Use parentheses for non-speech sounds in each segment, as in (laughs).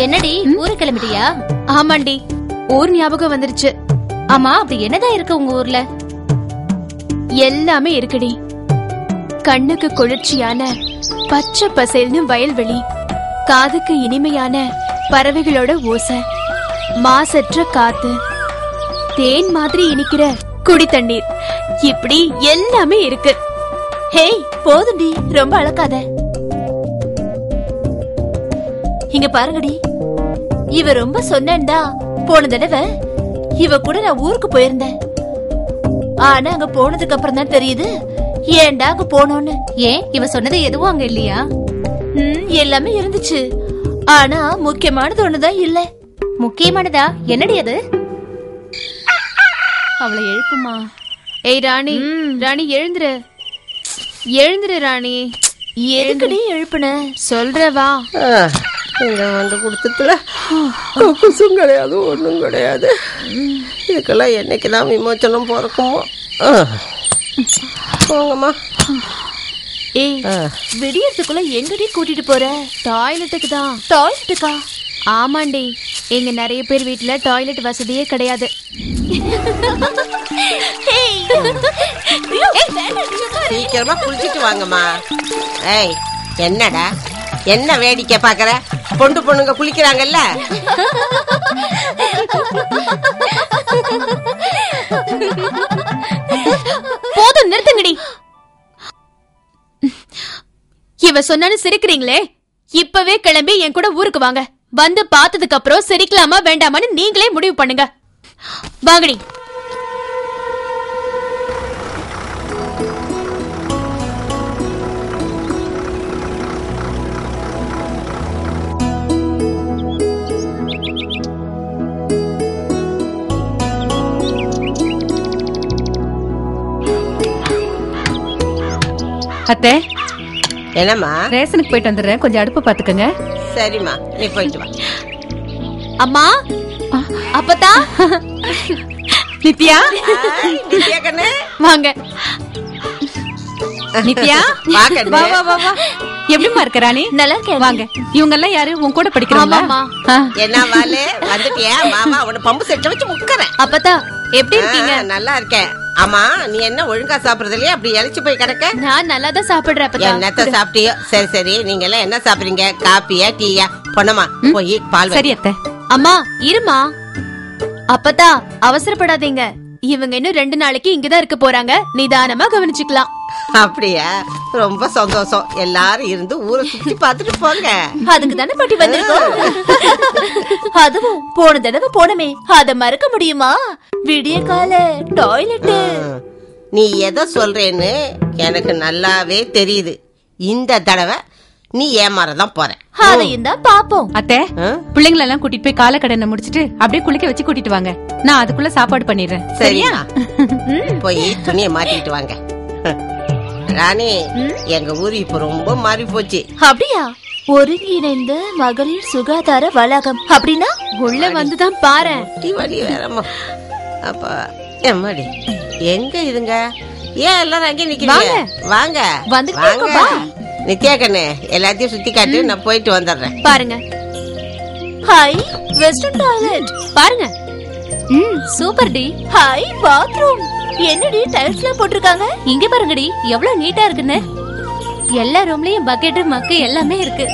என்னடி? ஊருக்கு கிளம்பிட்டியா? ஆமாண்டி. ஊர் ஞாபகம் வந்துருச்சு. ஆமா அப்படி என்னதான் இருக்கு உங்க ஊர்ல? எல்லாமே இருக்குடி. கண்ணுக்கு குளிர்ச்சியான பச்சை பசேல்னு வயல்வெளி காதுக்கு இனிமையான பறவைகளோட ஓசை மாசற்ற காத்து தேன் மாதிரி இனிக்கிற குடி தண்ணீர். இப்படி எல்லாமே இருக்கு. ஹேய் போதும்டி ரொம்ப அழக்காத இங்க பாருங்கடி. இவ ரொம்ப சொன்னேன்டா. போன தடவை இவ கூட நான் ஊருக்கு போயிருந்தேன். ஆனா அங்க போனதுக்கு அப்புறம் தான் தெரியுது ஏன்டா அங்க போனோன்னு. ஏன்? இவ சொன்னது எதுவும் அங்க இல்லையா? ம் எல்லாமே இருந்துச்சு. ஆனா முக்கியமானது ஒண்ணுதான் இல்ல. முக்கியமானதா? என்னடி அது? அவளை எழுப்புமா? ஏய் ராணி. ராணி எழுந்துரு. எழுந்துரு ராணி. எதுக்குடி எழுப்புன? சொல்ற வா இங்கே வந்து கொடுத்துட்டுல குசும் கிடையாது ஒன்றும் கிடையாது. இதுக்கெல்லாம் என்னைக்கு தான் விமோச்சனம் பிறக்குமோ. போங்கம்மா. ஏய் ஆ. விடியறதுக்குள்ள எங்கடி கூட்டிட்டு போற? டாய்லெட்டுக்கு தான். டாய்லெட்டுக்கா ஆமாண்டி எங்க நிறைய பேர் வீட்ல டாய்லெட் வசதியே கிடையாது. சீக்கிரமா குளிச்சிட்டு வாங்கம்மா. ஏய் என்னடா? என்ன வேடிக்கை பார்க்கற? பொண்டு பொண்ணுங்க குளிக்கிறாங்கல்ல? போதும் நிறுத்துங்கடி. இவ சொன்னு சிரிக்கிறீங்களே? இப்பவே கிளம்பி என் கூட ஊருக்கு வாங்க. வந்து பார்த்ததுக்கு அப்புறம் சிரிக்கலாமா வேண்டாமான்னு நீங்களே முடிவு பண்ணுங்க. வாங்கடி. அத்தை. என்னம்மா? ரேஷனுக்கு போயிட்டு வந்துடுறேன். கொஞ்சம் அடுப்பு பாத்துக்கங்க சரிம்மா நீ போயிட்டு வா. அம்மா அப்பதா நித்யா? நித்யா கண்ணு. வாங்க. நித்யா வா வா வா. எப்படிமா இருக்க ராணி? நல்லா இருக்கேன் வாங்க. இவங்க எல்லாம் யாரு? உன் கூட படிக்கிறவங்களா? என்ன வாலு? வந்துட்டியா? மாமா உன்னை பம்பு செட்டை வச்சு முக்கறேன். அப்பதா எப்படி இருக்கீங்க? நல்லா இருக்கேன். ஆமா நீ என்ன ஒழுங்கா சாப்பிடுறது இல்லையா? அப்படி இழைச்சு போய் கிடக்க? நான் நல்லா தான் சாப்பிடுறேன் அப்பதா என்னத்த சாப்பிட்டியோ? சரி சரி. நீங்க எல்லாம் என்ன சாப்பிடுறீங்க? காப்பியா டீயா? பொண்ணமா போய் பால் சரி அத்தை. அம்மா இருமா. அப்பதா அவசரப்படாதீங்க. இவங்க இன்னும் ரெண்டு நாளைக்கு இங்கதான் இருக்க போறாங்க. நிதானமா கவனிச்சுக்கலாம். அப்படியா? ரொம்ப சந்தோஷம். எல்லாரும் இருந்து ஊரை சுத்தி பார்த்துட்டு போங்க. அதுக்கு தானே பாட்டி வந்திருக்கோம். அதுவும் போன தடவை போனமே. அத மறக்க முடியுமா? விடிய கால டாய்லெட். நீ எதை சொல்றேன்னு எனக்கு நல்லாவே தெரியுது. இந்த தடவை நீ ஏமாறதான் போற. அதையும் தான் பாப்போம் அத்தை? பிள்ளைங்கள எல்லாம் கூட்டிட்டு போய் காலக்கடனை முடிச்சிட்டு அப்படியே குளிக்க வச்சு கூட்டிட்டு வாங்க. நான் அதுக்குள்ள சாப்பாடு பண்ணிடுறேன். சரியா? போய் துணியை மாட்டிட்டு வாங்க. ராணி எங்க ஊரு இப்ப ரொம்ப மாறி போச்சு அப்படியா? ஒருங்கிணைந்த மகளிர் சுகாதார வளாகம். அப்படின்னா உள்ள வந்துதான் வட்டி வடி வேறம்மா. அப்பா எம்மாடி? எங்க இதுங்க? ஏன் எல்லாரும் அங்கே நிக்கிறீங்க? வாங்க. வந்துகிட்டே வாங்க. நித்யா கண்ணு? எல்லாத்தையும் சுத்தி காட்டு நான் போயிட்டு வந்துடுறேன். பாருங்க. Hi western toilet. பாருங்க. ம் சூப்பர் டி. Hi bathroom. என்னடி டைல்ஸ்லாம் போட்டிருக்காங்க? இங்க பாருங்கடி எவ்வளவு நீட்டா இருக்குன்னு. எல்லா ரூம்லயும் பக்கெட் மக்கு எல்லாமே இருக்கு.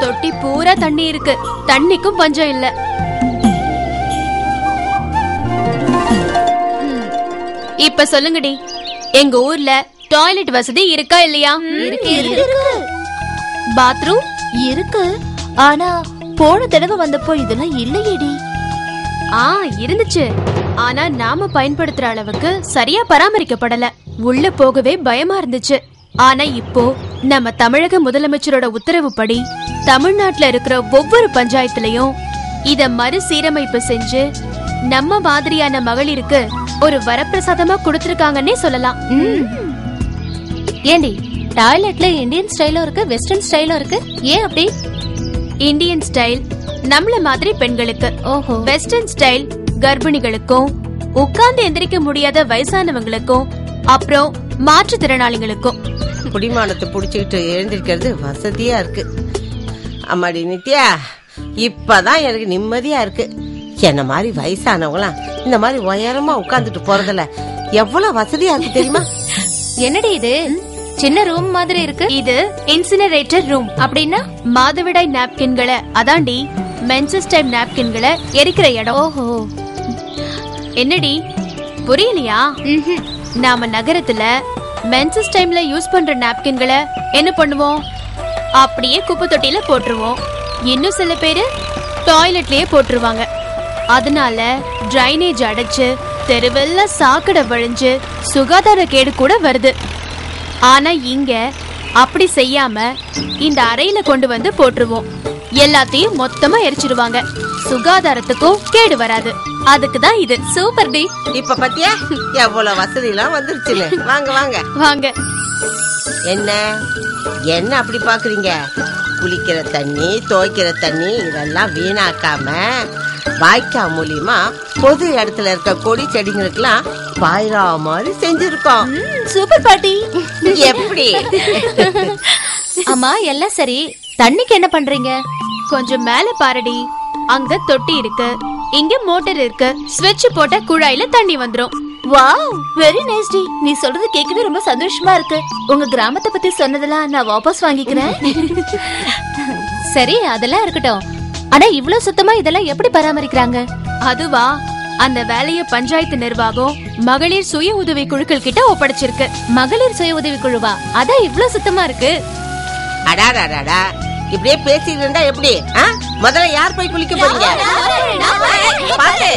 தொட்டி பூரா தண்ணி இருக்கு. தண்ணிக்கும் பஞ்சம் இல்ல. இப்ப சொல்லுங்கடி எங்க ஊர்ல டாய்லெட் வசதி இருக்கா இல்லையா? பாத்ரூம் இருக்கு. ஆனா போன தடவை வந்தப்போ இதெல்லாம் இல்லையேடி. ஆ இருந்துச்சு. ஆனா நாம பயன்படுத்துற அளவுக்கு சரியா பராமரிக்கப்படல. உள்ள போகவே பயமா இருந்துச்சு. ஆனா இப்போ நம்ம தமிழக முதலமைச்சரோட உத்தரவுப்படி தமிழ்நாட்டுல இருக்கிற ஒவ்வொரு பஞ்சாயத்துலயும் இத மறுசீரமைப்பு செஞ்சு நம்ம மாதிரியான மகளிருக்கு ஒரு வரப்பிரசாதமா கொடுத்திருக்காங்கன்னே சொல்லலாம். ஏண்டி டாய்லெட்ல இந்தியன் ஸ்டைலும் இருக்கு வெஸ்டர்ன் ஸ்டைலும் இருக்கு. ஏன் அப்படி? இந்தியன் ஸ்டைல் நம்மள மாதிரி பெண்களுக்கு. ஓஹோ. வெஸ்டர்ன் ஸ்டைல் கர்ப்பிணிகளுக்கும் உட்கார்ந்து எந்திரிக்க முடியாத வயசானவங்களுக்கும் அப்புறம் மாற்றுத்திறனாளிகளுக்கும். குடிமானத்தை புடிச்சுக்கிட்டு எழுந்திருக்கிறது வசதியா இருக்கு. அம்மாடி நித்யா இப்பதான் எனக்கு நிம்மதியா இருக்கு. என்ன மாதிரி வயசானவங்களாம் இந்த மாதிரி உயரமா உட்கார்ந்துட்டு போறதுல எவ்வளவு வசதியா இருக்கு தெரியுமா? என்னடி இது? சின்ன ரூம் மாதிரி இருக்கு. இது இன்சினரேட்டர் ரூம் அப்படின்னா மாதவிடாய் நாப்கின்களை அதாண்டி மென்சஸ் டைம் நாப்கின்களை எரிக்கிற இடம். ஓஹோ. என்னடி? புரியலையா? நாம நகரத்துல மென்சஸ் டைம்ல யூஸ் பண்ற நாப்கின்களை என்ன பண்ணுவோம்? அப்படியே குப்பை தொட்டியில போட்டுருவோம். இன்னும் சில பேரு டாய்லெட்லயே போட்டுருவாங்க. அதனால டிரைனேஜ் அடைச்சு தெருவெல்லாம் சாக்கடை வழிஞ்சு சுகாதார கேடு கூட வருது. ஆனா இங்க அப்படி செய்யாம இந்த அறையில கொண்டு வந்து போட்டுருவோம். எல்லாத்தையும் மொத்தமா எரிச்சிடுவாங்க சுகாதாரத்துக்கும் கேடு வராது. அதுக்கு தான் இது. சூப்பர் டி இப்ப பத்தியா? எவ்வளவு வசதி எல்லாம் வந்துருச்சுன்னு வாங்க வாங்க. வாங்க. என்ன? என்ன அப்படி பாக்குறீங்க? குளிக்கிற தண்ணி துவைக்கிற தண்ணி இதெல்லாம் வீணாக்காம வாய்க்கா மூலியமா பொது இடத்துல இருக்க கொடி செடிங்களுக்கெல்லாம் பாயிரா மாதிரி செஞ்சிருக்கோம். சூப்பர் பாட்டி. எப்படி? அம்மா எல்லாம் சரி. தண்ணிக்கு என்ன பண்றீங்க? கொஞ்சம் மேல பாருடி. அங்க தொட்டி இருக்கு. இங்க மோட்டார் இருக்கு. ஸ்விட்ச் போட்ட குழாயில தண்ணி வந்துரும். வாவ் வெரி நைஸ் டி நீ சொல்றது கேட்கவே ரொம்ப சந்தோஷமா இருக்கு. உங்க கிராமத்தை பத்தி சொன்னதெல்லாம் நான் வாபஸ் வாங்கிக்கிறேன். (laughs) சரி அதெல்லாம் இருக்கட்டும். ஆனா இவ்ளோ சுத்தமா இதெல்லாம் எப்படி பராமரிக்கிறாங்க? அதுவா அந்த வேலைய பஞ்சாயத்து நிர்வாகம் மகளிர் சுய உதவி குழுக்கள் கிட்ட ஒப்படைச்சிருக்கு. மகளிர் சுய உதவி குழுவா? அதான் இவ்ளோ சுத்தமா இருக்கு. அடாடாடாடா இப்படியே பேசிட்டு இருந்தா எப்படி? ஆ? முதல்ல யார் போய் குளிக்க போறீங்க? பாத்து.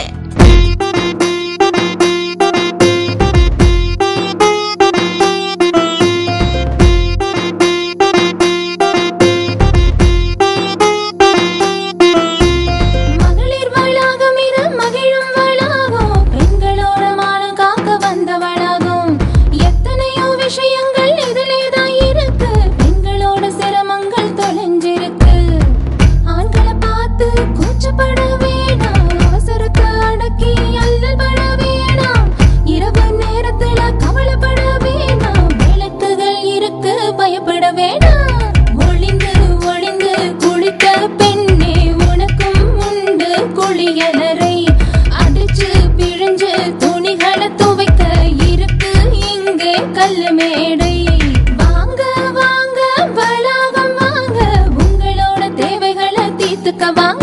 ಕವಾ